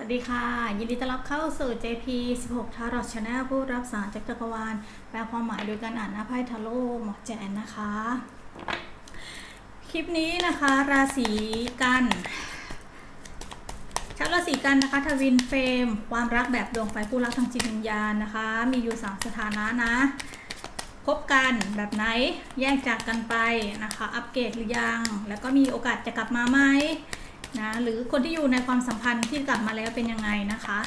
วัสดีค่ะ ยินดีต้อนรับเข้าสู่ JP 16 Tarot Channel ผู้รับสารจากจักรวาลแปลความหมายโดยการอ่านหน้าไพ่ทาโร่หมอแจนนะคะ คลิปนี้นะคะ ราศีกันชาวราศีกันนะคะทวินเฟรมความรักแบบดวงไฟผู้รักทางจิตวิญญาณนะคะ มีอยู่ 3 สถานะนะพบกันแบบไหนแยกจากกันไปนะคะ อัปเกรดหรือยัง แล้วก็มีโอกาสจะกลับมาไหม นะหรือคนที่อยู่ในความสัมพันธ์ที่กลับมาแล้วเป็นยังไงนะคะ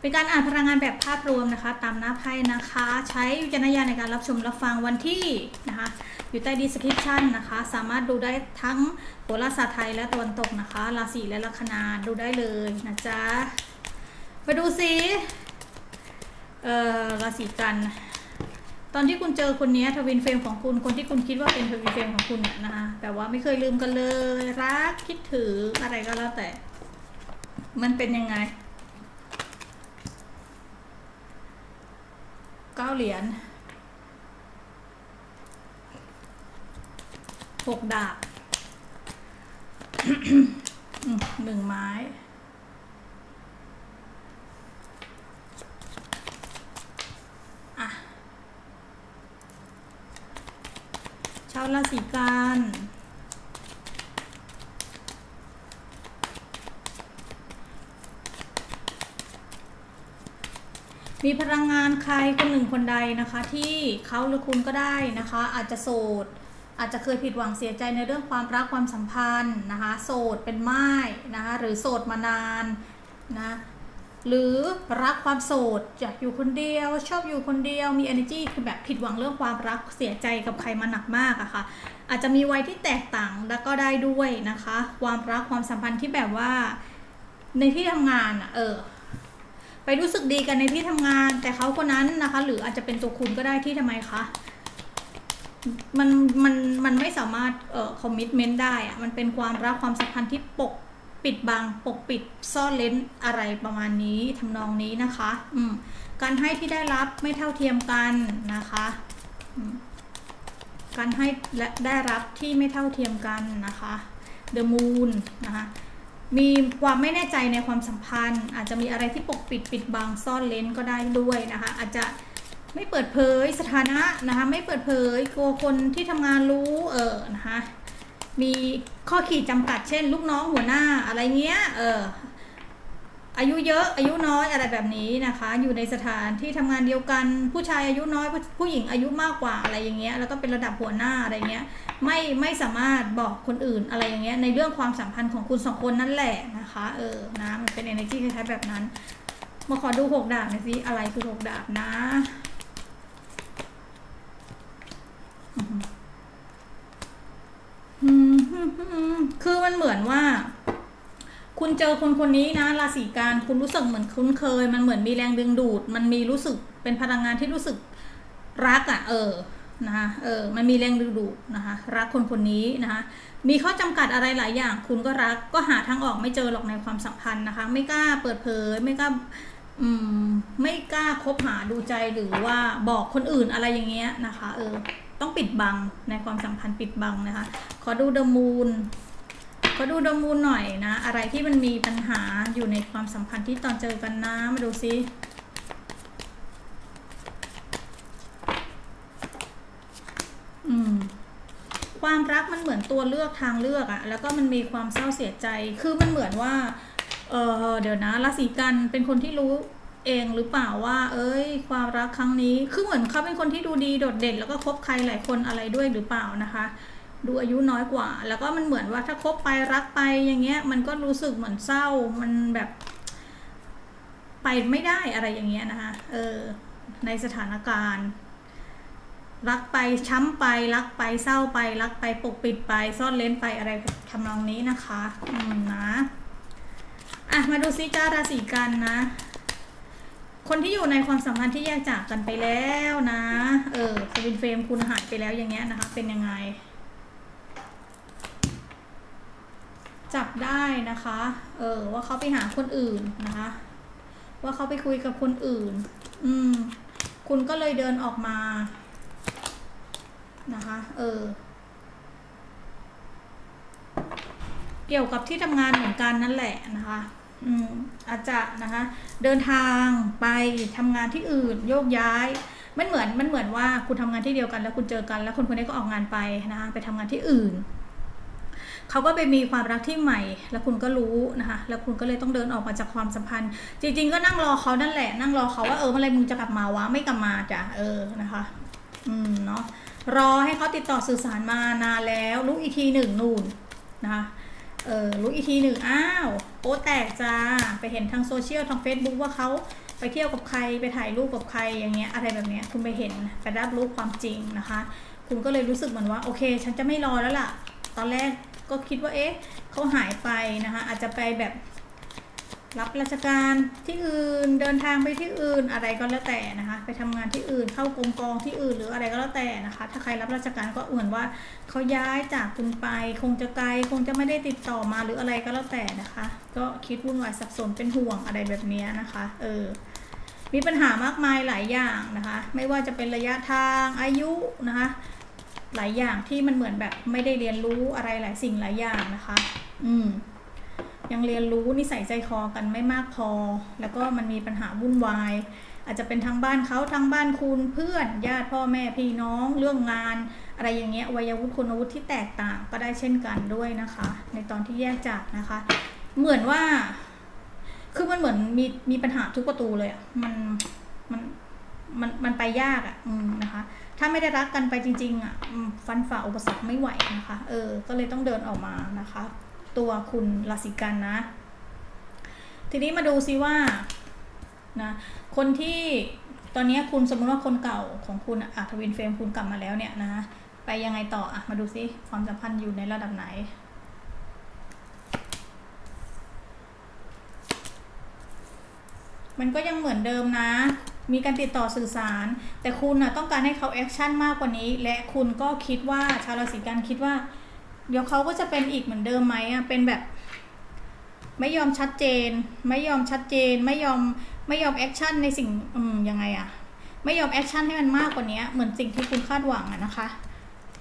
เป็นการอ่านพลังงานแบบภาพรวมนะคะ ตามหน้าไพ่นะคะ ใช้วิจารณญาณในการรับชมรับฟังวันที่นะคะ อยู่ใต้ดีสคริปชันนะคะ สามารถดูได้ทั้งโหราศาสตร์ไทยและตะวันตกนะคะราศีและลัคนาดูได้เลยนะจ๊ะมาดูสิเอ่อราศีกัน ตอนที่คุณเจอคนนี้ทวินเฟรมของคุณคนที่คุณคิดว่าเป็นทวินเฟรมของคุณเนี่ยนะคะแต่ว่าไม่เคยลืมกันเลย รักคิดถึงอะไรก็แล้วแต่ มันเป็นยังไงเก้าเหรียญหกดาบหนึ่งไม้ อะ ชาว ราศีกันมีพลังงานใครคนหนึ่งคนใดนะคะ ที่เขาหรือคุณก็ได้นะคะ อาจจะโสด อาจจะเคยผิดหวังเสียใจในเรื่องความรักความสัมพันธ์นะคะ โสดเป็นไม้นะคะ หรือโสดมานานนะ หรือรักความโสดอยากอยู่คนเดียว ชอบอยู่คนเดียวมี energy คือแบบผิดหวังเรื่องความรักเสียใจกับใครมาหนักมากอะค่ะ อาจจะมีวัยที่แตกต่างแล้วก็ได้ด้วยนะคะ ความรักความสัมพันธ์ที่แบบว่า ในที่ทำงานอะเออไปรู้สึกดีกันในที่ทำงาน แต่เขาคนนั้นนะคะ หรืออาจจะเป็นตัวคุณก็ได้ที่ทำไมคะมันมันมันไม่สามารถเอ่อคอมมิชเมนต์ได้อะมันเป็นความรักความสัมพันธ์ที่ปก ปิดบังปกปิดซ่อนเลนอะไรประมาณนี้ทำนองนี้นะคะอืมการให้ที่ได้รับไม่เท่าเทียมกันนะคะการให้และได้รับที่ไม่เท่าเทียมกันนะคะ The Moon นะคะมีความไม่แน่ใจในความสัมพันธ์ อาจจะมีอะไรที่ปกปิดปิดบังซ่อนเลนก็ได้ด้วยนะคะ อาจจะไม่เปิดเผยสถานะนะคะ ไม่เปิดเผยกลัวคนที่ทำงานรู้เออนะคะ มีข้อขีดจำกัดเช่น ลูกน้องหัวหน้าอะไรเงี้ยเอออายุเยอะอายุน้อยอะไรแบบนี้นะคะ อยู่ในสถานที่ทำงานเดียวกัน ผู้ชายอายุน้อยผู้ผู้หญิงอายุมากกว่าอะไรอย่างเงี้ยแล้วก็เป็นระดับหัวหน้าอะไรเงี้ยไม่ไม่สามารถบอกคนอื่นอะไรอย่างเงี้ยในเรื่องความสัมพันธ์ของคุณสองคนนั่นแหละนะคะเออนะมันเป็น energy คล้ายๆแบบนั้น มาขอดูหกดาบหน่อยสิอะไรคือหกดาบนะ คือมันเหมือนว่า คุณเจอคนคนนี้นะราศีการคุณรู้สึกเหมือนคุ้นเคย มันเหมือนมีแรงดึงดูด มันมีรู้สึกเป็นพลังงานที่รู้สึกรักอะ่ะ เออนะคะเออมันมีแรงดึงดูดนะคะ รักคนคนนี้นะคะมีข้อจำกัดอะไรหลายอย่าง คุณก็รักก็หาทางออกไม่เจอหรอกในความสัมพันธ์นะคะ ไม่กล้าเปิดเผย ไม่กล้าอืมไม่กล้าคบหาดูใจหรือว่าบอกคนอื่นอะไรอย่างเงี้ยนะคะ เออ ต้องปิดบังในความสัมพันธ์ปิดบังนะคะ ขอดูเดมูนขอดูดมูลหน่อยนะ อะไรที่มันมีปัญหาอยู่ในความสัมพันธ์ที่ตอนเจอกันนะมาดูซิอืมความรักมันเหมือนตัวเลือกทางเลือกอะแล้วก็มันมีความเศร้าเสียใจ คือมันเหมือนว่า เออเดี๋ยวนะราศีกันเป็นคนที่รู้ เองหรือเปล่าว่า เอ้ย ความรักครั้งนี้คือเหมือนเขาเป็นคนที่ดูดีโดดเด่น แล้วก็คบใครหลายคนอะไรด้วยหรือเปล่านะคะ ดูอายุน้อยกว่า แล้วก็มันเหมือนว่าถ้าคบไปรักไปอย่างเงี้ย มันก็รู้สึกเหมือนเศร้ามันแบบ ไปไม่ได้อะไรอย่างเงี้ยนะคะเออในสถานการณ์รักไปช้ำไปรักไปเศร้าไป รักไปปกปิดไปซ่อนเล้นไปอะไรทำนองนี้นะคะ อืมนะ อะ มาดูซิจ้าราศีกันนะ คนที่อยู่ในความสัมพันธ์ที่แยกจากกันไปแล้วนะ เออสวินเฟรมคุณหายไปแล้วอย่างเงี้ยนะคะ เป็นยังไง จับได้นะคะ เออ ว่าเขาไปหาคนอื่นนะคะ ว่าเขาไปคุยกับคนอื่น อืม คุณก็เลยเดินออกมา นะคะ เออ เกี่ยวกับที่ทำงานเหมือนกันนั่นแหละนะคะ อาจจะนะคะเดินทางไปทำงานที่อื่นโยกย้ายมันเหมือนมันเหมือนว่าคุณทำงานที่เดียวกันแล้วคุณเจอกัน แล้วคนคนนี้ก็ออกงานไปนะคะไปทำงานที่อื่นเขาก็ไปมีความรักที่ใหม่ แล้วคุณก็รู้นะคะแล้วคุณก็เลยต้องเดินออกมาจากความสัมพันธ์ จริง ๆ ก็นั่งรอเขานั่นแหละ นั่งรอเขาว่าเออเมื่อไรมึงจะกลับมาวะไม่กลับมาจ้ะเออนะคะ อืมเนาะรอให้เขาติดต่อสื่อสารมานานแล้วรู้อีกทีหนึ่งนู่นนะคะ เออรู้อีกทีหนึ่งอ้าวโป๊แตกจ้า ไปเห็นทางโซเชียลทาง Facebook ว่าเขาไปเที่ยวกับใครไปถ่ายรูปกับใครอย่างเงี้ยอะไรแบบเนี้ยคุณไปเห็นไปรับรู้ความจริงนะคะ คุณก็เลยรู้สึกเหมือนว่าโอเค ฉันจะไม่รอแล้วล่ะ ตอนแรกก็คิดว่าเอ๊ะเขาหายไปนะคะอาจจะไปแบบ รับราชการที่อื่นเดินทางไปที่อื่นอะไรก็แล้วแต่นะคะ ไปทำงานที่อื่นเข้ากรมกองที่อื่นหรืออะไรก็แล้วแต่นะคะ ถ้าใครรับราชการก็เหมือนว่าเขาย้ายจากคุณไป คงจะไกลคงจะไม่ได้ติดต่อมาหรืออะไรก็แล้วแต่นะคะ ก็คิดวุ่นวายสับสนเป็นห่วงอะไรแบบนี้นะคะ เออมีปัญหามากมายหลายอย่างนะคะ ไม่ว่าจะเป็นระยะทางอายุนะคะ หลายอย่างที่มันเหมือนแบบไม่ได้เรียนรู้อะไรหลายสิ่งหลายอย่างนะคะ อืม ยังเรียนรู้นิสัยใจคอกันไม่มากพอ แล้วก็มันมีปัญหาวุ่นวาย อาจจะเป็นทางบ้านเขาทางบ้านคุณเพื่อนญาติพ่อแม่พี่น้องเรื่องงาน อะไรอย่างเงี้ยวัยวุฒิคุณวุฒิที่แตกต่างก็ได้เช่นกันด้วยนะคะ ในตอนที่แยกจากนะคะ เหมือนว่า คือมันเหมือนมีมีปัญหาทุกประตูเลยอะมันมันมันมันไปยากอะอืมนะคะ ถ้าไม่ได้รักกันไปจริง ๆอะอืมฟันฝ่าอุปสรรคไม่ไหวนะคะ เออ ก็เลยต้องเดินออกมานะคะ ตัวคุณราศีกันนะ ทีนี้มาดูซิว่านะคนที่ตอนนี้คุณสมมติว่าคนเก่าของคุณอะทวินเฟรมคุณกลับมาแล้วเนี่ยนะไปยังไงต่ออะมาดูซิความสัมพันธ์อยู่ในระดับไหนมันก็ยังเหมือนเดิมนะ มีการติดต่อสื่อสาร แต่คุณนะต้องการให้เขาแอคชั่นมากกว่านี้ และคุณก็คิดว่าชาวราศีกันคิดว่า เดี๋ยวเขาก็จะเป็นอีกเหมือนเดิมไหมอะเป็นแบบ ไม่ยอมชัดเจน ไม่ยอมชัดเจน ไม่ยอมไม่ยอมแอคชั่นในสิ่งอืมยังไงอะ ไม่ยอมแอคชั่นให้มันมากกว่านี้เหมือนสิ่งที่คุณคาดหวังอะนะคะ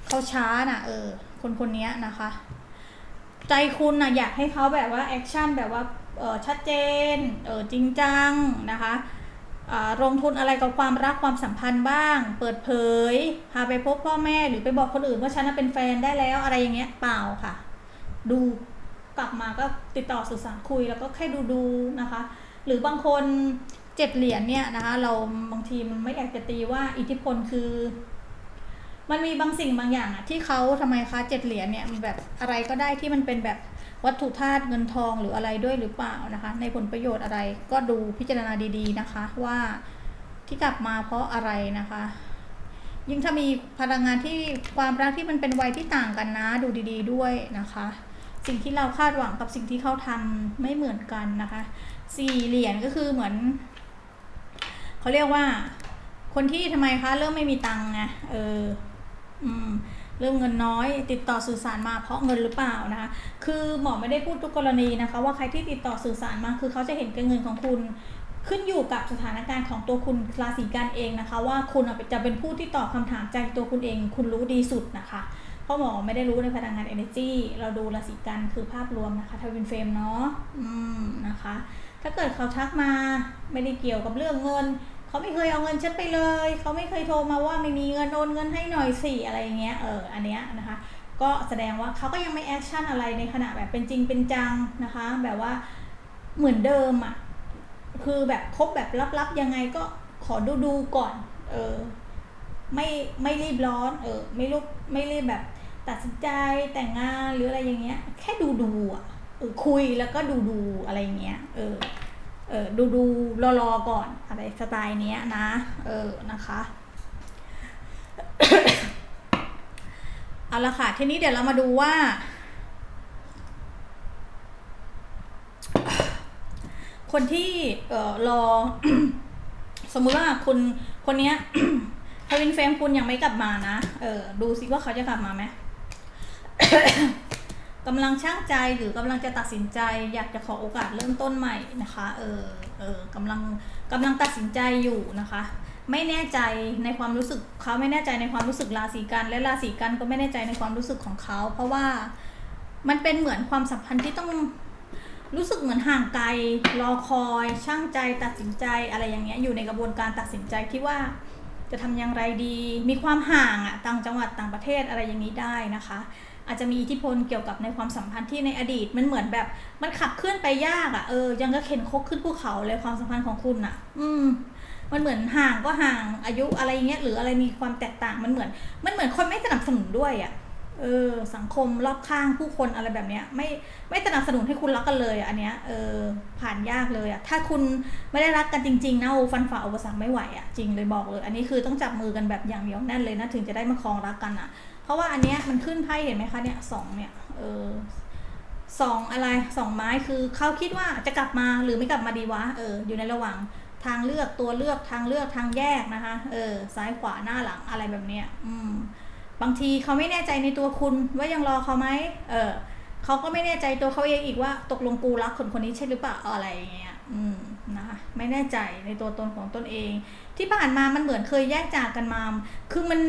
เขาช้าน่ะ เออ คนคนนี้นะคะ ใจคุณนะอยากให้เขาแบบว่าแอคชั่นแบบว่าเออชัดเจน เออจริงจังนะคะ ลงทุนอะไรกับความรักความสัมพันธ์บ้าง เปิดเผย พาไปพบพ่อแม่หรือไปบอกคนอื่นว่าฉันน่ะเป็นแฟนได้แล้วอะไรอย่างเงี้ยเปล่าค่ะ ดูกลับมาก็ติดต่อสื่อสารคุยแล้วก็แค่ดูดูนะคะ หรือบางคนเจ็ดเหรียญเนี่ยนะคะ เราบางทีมันไม่อยากจะตีว่าอิทธิพลคือ มันมีบางสิ่งบางอย่างอะที่เขาทำไมคะเจ็ดเหรียญเนี่ยมันแบบอะไรก็ได้ที่มันเป็นแบบวัตถุธาตุเงินทองหรืออะไรด้วยหรือเปล่านะคะ ในผลประโยชน์อะไรก็ดูพิจารณาดีๆนะคะว่าที่กลับมาเพราะอะไรนะคะ ยิ่งถ้ามีพลังงานที่ความรักที่มันเป็นวัยที่ต่างกันนะดูดี ๆด้วยนะคะ สิ่งที่เราคาดหวังกับสิ่งที่เขาทำไม่เหมือนกันนะคะสี่เหรียญก็คือเหมือนเขาเรียกว่าคนที่ทำไมคะเริ่มไม่มีตังค์ไงเออ เริ่มเงินน้อยติดต่อสื่อสารมาเพราะเงินหรือเปล่านะคะคือหมอไม่ได้พูดทุกกรณีนะคะ ว่าใครที่ติดต่อสื่อสารมาคือเขาจะเห็นแก่เงินของคุณขึ้นอยู่กับสถานการณ์ของตัวคุณราศีกันเองนะคะ ว่าคุณจะเป็นผู้ที่ตอบคำถามใจตัวคุณเอง คุณรู้ดีสุดนะคะเพราะหมอไม่ได้รู้ในพลังงาน energy เราดูราศีกันคือภาพรวมนะคะทวินเฟรมเนาะอืมนะคะ ถ้าเกิดเขาทักมาไม่ได้เกี่ยวกับเรื่องเงิน เขาไม่เคยเอาเงินฉันไปเลย เขาไม่เคยโทรมาว่าไม่มีเงินโอนเงินให้หน่อยสิอะไรอย่างเงี้ย เออ อันเนี้ยนะคะ ก็แสดงว่าเขาก็ยังไม่แอคชั่นอะไรในขณะแบบเป็นจริงเป็นจังนะคะ แบบว่าเหมือนเดิมอะ่ะ คือแบบคบแบบลับๆยังไงก็ขอดูดูๆก่อน เออ ไม่ไม่รีบร้อน เออ ไม่รีบไม่รีบแบบตัดสินใจแต่งงานหรืออะไรอย่างเงี้ย แค่ดูดูๆอะ เออคุยแล้วก็ดูดูๆอะไรอย่างเงี้ย เออ ออดูดูรอรอๆก่อนอะไรสไตล์เนี้ยนะ เออนะคะเอาละค่ะ ทีนี้เดี๋ยวเรามาดูว่า คนที่เอ่อรอ สมมุติว่าคุณคนเนี้ยทวินเฟรมคุณยังไม่กลับมานะ เออดูสิว่าเขาจะกลับมาไหม กำลังช่างใจหรือกำลังจะตัดสินใจ อยากจะขอโอกาสเริ่มต้นใหม่นะคะเออเออกำลังกำลังตัดสินใจอยู่นะคะ ไม่แน่ใจในความรู้สึกเขาไม่แน่ใจในความรู้สึกราศีกัน และราศีกันก็ไม่แน่ใจในความรู้สึกของเขา เพราะว่ามันเป็นเหมือนความสัมพันธ์ที่ต้องรู้สึกเหมือนห่างไกลรอคอย ช่างใจตัดสินใจอะไรอย่างเงี้ยอยู่ในกระบวนการตัดสินใจที่ว่าจะทำอย่างไรดี มีความห่างอะต่างจังหวัดต่างประเทศอะไรอย่างนี้ได้นะคะ อาจจะมีอิทธิพลเกี่ยวกับในความสัมพันธ์ที่ในอดีต มันเหมือนแบบมันขับเคลื่อนไปยากอะเออยังก็เข็นคกขึ้นภูเขาเลยความสัมพันธ์ของคุณอะอืม มันเหมือนห่างก็ห่างอายุอะไรเงี้ยหรืออะไรมีความแตกต่างมันเหมือน มันเหมือนคนไม่สนับสนุนด้วยอะ่ะเออสังคมรอบข้างผู้คนอะไรแบบเนี้ย ไม่ไม่สนับสนุนให้คุณรักกันเลยอะอันเนี้ยเออผ่านยากเลยอะ่ะถ้าคุณไม่ได้รักกันจริงๆนะโอ้ฟันฝ่าอุปสรรคไม่ไหวอะ่ะจริงเลยบอกเลย อันนี้คือต้องจับมือกันแบบอย่างเหนียวแน่นเลยนะถึงจะได้มาครองรักกันอะ่ะ เพราะว่าอันเนี้ยมันขึ้นไพ่เห็นไหมคะเนี่ยสองเนี่ยเออสองอะไรสองไม้คือเขาคิดว่าจะกลับมาหรือไม่กลับมาดีวะเอออยู่ในระหว่างทางเลือกตัวเลือกทางเลือกทางแยกนะคะเออซ้ายขวาหน้าหลังอะไรแบบเนี้ยอืมบางทีเขาไม่แน่ใจในตัวคุณว่ายังรอเขาไหมเออเขาก็ไม่แน่ใจตัวเขาเองอีกว่าตกลงกูรักคนคนนี้ใช่หรือเปล่าอะไรอย่างเงี้ยอืม นะคะไม่แน่ใจในตัวตนของตนเอง ที่ผ่านมามันเหมือนเคยแยกจากกันมา คือมัน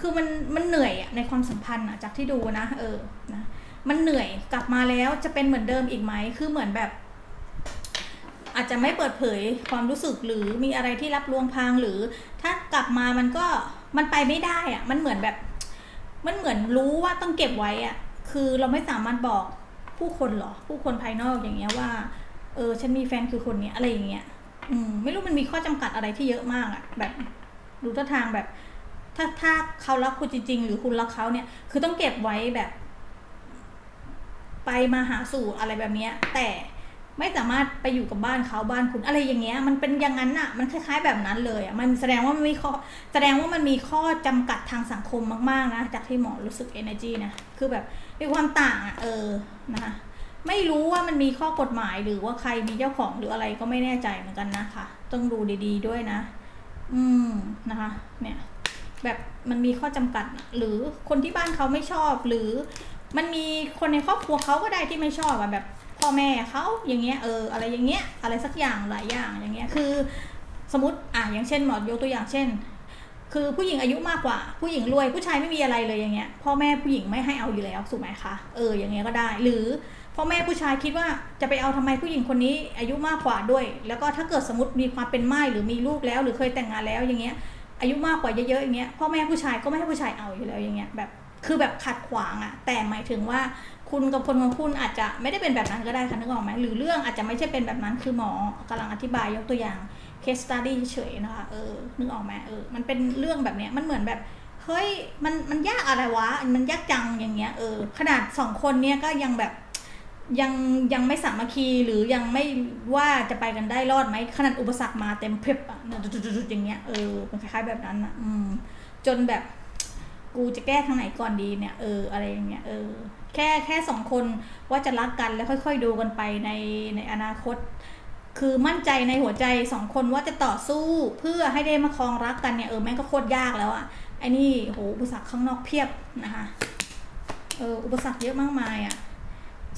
คือมันมันเหนื่อยอะในความสัมพันธ์อะจากที่ดูนะ เออนะมันเหนื่อยกลับมาแล้วจะเป็นเหมือนเดิมอีกไหมคือเหมือนแบบ อาจจะไม่เปิดเผยความรู้สึกหรือมีอะไรที่รับลวงพรางหรือ ถ้ากลับมามันก็มันไปไม่ได้อะมันเหมือนแบบ มันเหมือนรู้ว่าต้องเก็บไว้อะคือเราไม่สามารถบอกผู้คนหรอ ผู้คนภายนอกอย่างเงี้ยว่า เออ ฉันมีแฟนคือคนนี้อะไรอย่างเงี้ย อืม ไม่รู้มันมีข้อจำกัดอะไรที่เยอะมากอะแบบดูท่าทางแบบ ถ้าถ้าเขารักคุณจริง ๆ หรือคุณรักเขาเนี่ย คือต้องเก็บไว้แบบ ไปมาหาสู่อะไรแบบเนี้ย แต่ไม่สามารถไปอยู่กับบ้านเขาบ้านคุณอะไรอย่างเงี้ย มันเป็นอย่างนั้นอะมันคล้าย ๆ แบบนั้นเลยอะมันแสดงว่ามันมีข้อแสดงว่ามันมีข้อจำกัดทางสังคมมากๆนะจากที่หมอรู้สึก energy นะคือแบบมีความต่างอะเออนะคะ ไม่รู้ว่ามันมีข้อกฎหมายหรือว่าใครมีเจ้าของหรืออะไรก็ไม่แน่ใจเหมือนกันนะคะ ต้องดูดี ๆ ด้วยนะ อืมนะคะ เนี่ย แบบมันมีข้อจำกัด หรือคนที่บ้านเขาไม่ชอบ หรือมันมีคนในครอบครัวเขาก็ได้ที่ไม่ชอบอะแบบพ่อแม่เขาอย่างเงี้ยเอออะไรอย่างเงี้ยอะไรสักอย่างหลายอย่างอย่างเงี้ยคือ สมมติอะอย่างเช่นหมอยกตัวอย่างเช่น คือผู้หญิงอายุมากกว่า ผู้หญิงรวยผู้ชายไม่มีอะไรเลยอย่างเงี้ยพ่อแม่ผู้หญิงไม่ให้เอาอยู่แล้วถูกไหมคะเอออย่างเงี้ยก็ได้หรือ พ่อแม่ผู้ชายคิดว่าจะไปเอาทำไมผู้หญิงคนนี้อายุมากกว่าด้วย แล้วก็ถ้าเกิดสมมติมีความเป็นไม้หรือมีลูกแล้ว หรือเคยแต่งงานแล้วอย่างเงี้ย อายุมากกว่าเยอะๆอย่างเงี้ยพ่อแม่ผู้ชายก็ไม่ให้ผู้ชายเอาอยู่แล้วอย่างเงี้ยแบบคือแบบขัดขวางอะแต่หมายถึงว่าคุณกับคนของคุณอาจจะไม่ได้เป็นแบบนั้นก็ได้ค่ะนึกออกไหมหรือเรื่องอาจจะไม่ใช่เป็นแบบนั้นคือหมอกำลังอธิบายยกตัวอย่าง case study เฉยๆนะคะเออนึกออกไหมเออมันเป็นเรื่องแบบเนี้ยมันเหมือนแบบเฮ้ยมันมันยากอะไรวะมันยากจังอย่างเงี้ยเออขนาดสองคนเนี้ยก็ยังแบบ ยังยังไม่สามัคคีหรือยังไม่ว่าจะไปกันได้รอดไหมขนาดอุปสรรคมาเต็มเพบอะจุดๆๆอย่างเงี้ยเออมันคล้ายๆแบบนั้นอะอืม จนแบบกูจะแก้ทางไหนก่อนดีเนี่ยเอออะไรอย่างเงี้ยเออแค่แค่สองคนว่าจะรักกันแล้วค่อย ๆ ดูกันไปในในอนาคต คือมั่นใจในหัวใจสองคนว่าจะต่อสู้เพื่อให้ได้มาครองรักกันเนี่ยเออแม่งก็โคตรยากแล้วอะ่ะไอ้นี่โหอุปสรรคข้างนอกเพียบนะคะเอออุปสรรคเยอะมากมายอะ่ะ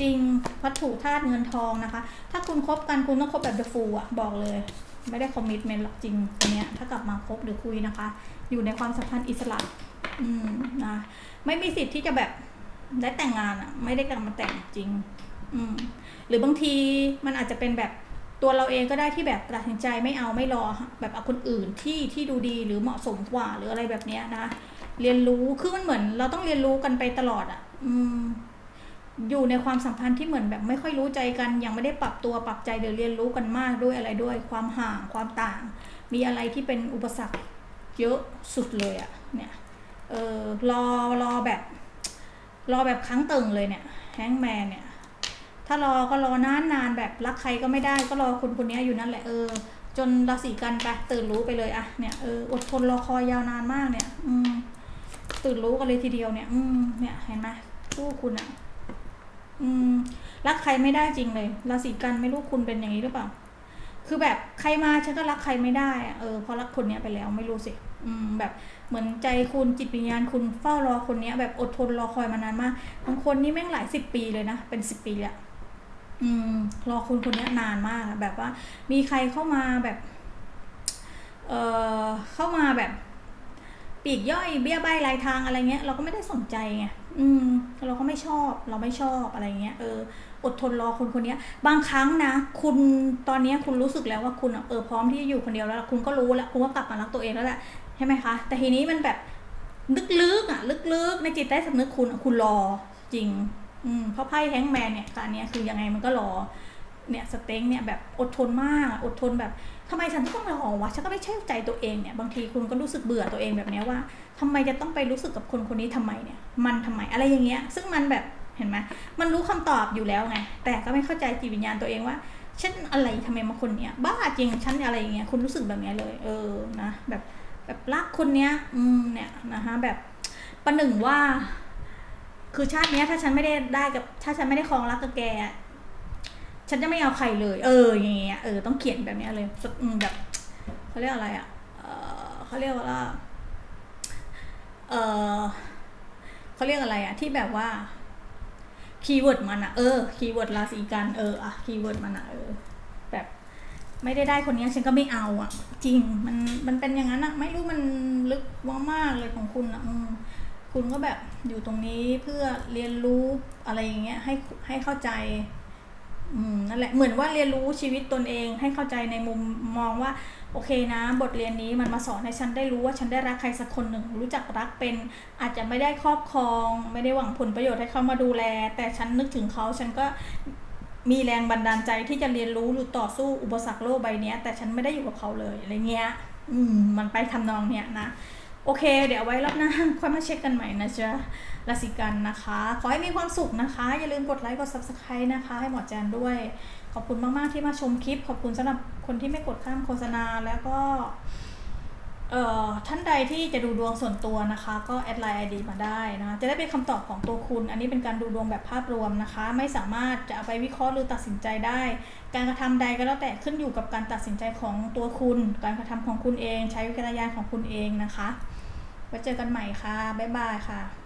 จริงวัตถุธาตุเงินทองนะคะ ถ้าคุณคบกันคุณต้องคบแบบเดฟูอะบอกเลย ไม่ได้คอมมิชเมนต์หรอกจริงอันเนี้ยถ้ากลับมาคบหรือคุยนะคะ อยู่ในความสัมพันธ์อิสระ อืมนะไม่มีสิทธิ์ที่จะแบบได้แต่งงานอะไม่ได้กลับมาแต่งจริง อืมหรือบางทีมันอาจจะเป็นแบบตัวเราเองก็ได้ที่แบบตัดสินใจไม่เอาไม่รอแบบเอาคนอื่นที่ที่ดูดีหรือเหมาะสมกว่าหรืออะไรแบบเนี้ยนะ เรียนรู้คือมันเหมือนเราต้องเรียนรู้กันไปตลอดอะ อืม อยู่ในความสัมพันธ์ที่เหมือนแบบไม่ค่อยรู้ใจกัน ยังไม่ได้ปรับตัวปรับใจหรือเรียนรู้กันมากด้วยอะไรด้วย ความห่างความต่าง มีอะไรที่เป็นอุปสรรคเยอะสุดเลยอะเนี่ยเออรอรอแบบ รอแบบครั้งตึงเลยเนี่ยแฮงแมนเนี่ยถ้ารอก็รอนานนานแบบรักใครก็ไม่ได้ก็รอคนคนนี้อยู่นั่นแหละเออ จนราศีกันไปตื่นรู้ไปเลยอะเนี่ยเอออดทนรอคอยยาวนานมากเนี่ย อืมตื่นรู้กันเลยทีเดียวเนี่ย อืมเนี่ยเห็นไหมคู่คุณอะ อืม รักใครไม่ได้จริงเลย ราศีกันไม่รู้คุณเป็นอย่างนี้หรือเปล่า คือแบบใครมาฉันก็รักใครไม่ได้อะเออพราะรักคนเนี้ยไปแล้วไม่รู้สิ อืม แบบเหมือนใจคุณจิตวิญญาณคุณเฝ้ารอคนเนี้ย แบบอดทนรอคอยมานานมาก บางคนนี่แม่งหลายสิบปีเลยนะ เป็นสิบปีแหละอืม รอคุณคนเนี้ยนานมากแบบว่า มีใครเข้ามาแบบ เออเข้ามาแบบปีกย่อยเบี้ยใบรายทางอะไรเงี้ย เราก็ไม่ได้สนใจไง อืม เราก็ไม่ชอบ เราไม่ชอบอะไรเงี้ย เออ อดทนรอคนคนนี้บางครั้งนะ คุณตอนนี้คุณรู้สึกแล้วว่าคุณเออพร้อมที่จะอยู่คนเดียวแล้วคุณก็รู้แล้วคุณก็กลับมารักตัวเองแล้วแหละใช่ไหมคะ แต่ทีนี้มันแบบลึกๆอะ ลึกๆ ในจิตใต้สำนึกคุณคุณรอจริง อืมเพราะไพ่แฮงแมนเนี่ยการเนี้ยคือยังไงมันก็รอ เนี่ยสเต็งเนี่ยแบบอดทนมากอดทนแบบทำไมฉันต้องรอวะฉันก็ไม่เชื่อใจตัวเองเนี่ยบางทีคุณก็รู้สึกเบื่อตัวเองแบบนี้ว่าทำไมจะต้องไปรู้สึกกับคนคนนี้ทำไมเนี่ยมันทำไมอะไรอย่างเงี้ย ซึ่งมันแบบเห็นไหมมันรู้คำตอบอยู่แล้วไงแต่ก็ไม่เข้าใจจิตวิญญาณตัวเองว่าฉันอะไรทำไมมาคนเนี้ยบ้าจริงฉันอะไรอย่างเงี้ยคุณรู้สึกแบบนี้เลย เออนะแบบแบบรักคนเนี้ย อืมเนี่ยนะคะแบบประหนึ่งว่า คือชาติเนี้ยถ้าฉันไม่ได้ได้กับ ถ้าฉันไม่ได้ครองรักกับแก ฉันจะไม่เอาใครเลย เอออย่างเงี้ยเออต้องเขียนแบบเนี้ยเลยแบบเขาเรียกอะไรอะเออเขาเรียกว่าเออเขาเรียกอะไรอะ ที่แบบว่าคีย์เวิร์ดมันอะเออคีย์เวิร์ดราศีกันเอออะคีย์เวิร์ดมันอะเออแบบไม่ได้ได้คนนี้ฉันก็ไม่เอาอะ จริงมันมันเป็นอย่างนั้นอะ ไม่รู้มันลึกมากเลยของคุณอะอคุณก็แบบอยู่ตรงนี้เพื่อเรียนรู้อะไรอย่างเงี้ยให้ให้เข้าใจ นั่นแหละเหมือนว่าเรียนรู้ชีวิตตนเองให้เข้าใจในมุมมองว่า โอเคนะ บทเรียนนี้มันมาสอนให้ฉันได้รู้ว่าฉันได้รักใครสักคนหนึ่ง รู้จักรักเป็นอาจจะไม่ได้ครอบครอง ไม่ได้หวังผลประโยชน์ให้เขามาดูแล แต่ฉันนึกถึงเขาฉันก็มีแรงบันดาลใจที่จะเรียนรู้หรือต่อสู้อุปสรรคโลกใบนี้แต่ฉันไม่ได้อยู่กับเขาเลยอะไรเงี้ย อืมมันไปทำนองเนี้ยนะ โอเค เดี๋ยวไว้รอบหน้าค่อยมาเช็คกันใหม่นะจ๊ะราศีกันนะคะ ขอให้มีความสุขนะคะ อย่าลืมกดไลค์กด subscribe นะคะ ให้หมอแจนด้วย ขอบคุณมากๆที่มาชมคลิป ขอบคุณสำหรับคนที่ไม่กดข้ามโฆษณาแล้วก็เอ่อท่านใดที่จะดูดวงส่วนตัวนะคะ ก็แอดไลน์ ID มาได้นะจะได้เป็นคำตอบของตัวคุณ อันนี้เป็นการดูดวงแบบภาพรวมนะคะ ไม่สามารถจะเอาไปวิเคราะห์หรือตัดสินใจได้ การกระทำใดก็แล้วแต่ขึ้นอยู่กับการตัดสินใจของตัวคุณ การกระทำของคุณเอง ใช้วิจารณญาณของคุณเองนะคะ ไว้เจอกันใหม่ค่ะ บ๊ายบายค่ะ